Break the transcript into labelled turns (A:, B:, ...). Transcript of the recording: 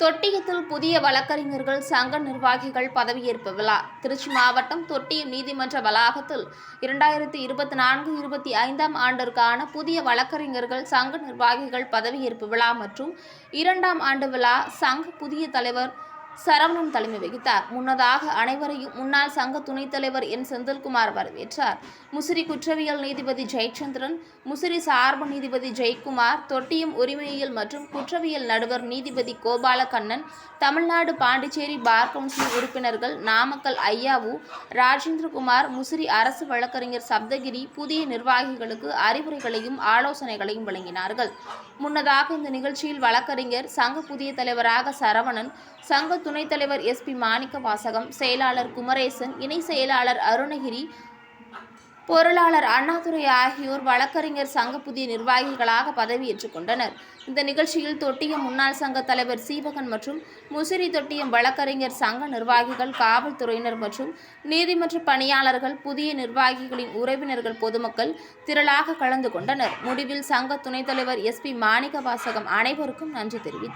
A: தொட்டியத்தில் புதிய வழக்கறிஞர்கள் சங்க நிர்வாகிகள் பதவியேற்பு விழா. திருச்சி மாவட்டம் தொட்டியம் நீதிமன்ற வளாகத்தில் இரண்டாயிரத்தி இருபத்தி நான்கு இருபத்தி ஐந்தாம் ஆண்டிற்கான புதிய வழக்கறிஞர்கள் சங்க நிர்வாகிகள் பதவியேற்பு விழா மற்றும் இரண்டாம் ஆண்டு விழா. சங்க புதிய தலைவர் சரவணன் தலைமை வகித்தார். முன்னதாக அனைவரையும் முன்னாள் சங்க துணைத் தலைவர் என். செந்தில்குமார் வரவேற்றார். முசிறி குற்றவியல் நீதிபதி ஜெயச்சந்திரன் முசிறி சார்பு நீதிபதி ஜெயக்குமார் தொட்டியம் உரிமையியல் மற்றும் குற்றவியல் நடுவர் நீதிபதி கோபாலகண்ணன் தமிழ்நாடு பாண்டிச்சேரி பார் கவுன்சில் உறுப்பினர்கள் நாமக்கல் ஐயாவு ராஜேந்திரகுமார் முசிறி அரசு வழக்கறிஞர் சப்தகிரி புதிய நிர்வாகிகளுக்கு அறிவுரைகளையும் ஆலோசனைகளையும் வழங்கினார்கள். முன்னதாக இந்த நிகழ்ச்சியில் வழக்கறிஞர் சங்க புதிய தலைவராக சரவணன் சங்க துணைத் தலைவர் எஸ்பி மாணிக்க வாசகம் செயலாளர் குமரேசன் இணை செயலாளர் அருணகிரி பொருளாளர் அண்ணாதுரை ஆகியோர் வழக்கறிஞர் சங்க புதிய நிர்வாகிகளாக பதவியேற்றுக் கொண்டனர். இந்த நிகழ்ச்சியில் தொட்டியம் முன்னாள் சங்க தலைவர் சீவகன் மற்றும் முசிறி தொட்டியம் வழக்கறிஞர் சங்க நிர்வாகிகள் காவல்துறையினர் மற்றும் நீதிமன்ற பணியாளர்கள் புதிய நிர்வாகிகளின் உறவினர்கள் பொதுமக்கள் திரளாக கலந்து கொண்டனர். முடிவில் சங்க துணைத் தலைவர் எஸ்பி மாணிக்க வாசகம் அனைவருக்கும் நன்றி தெரிவித்தார்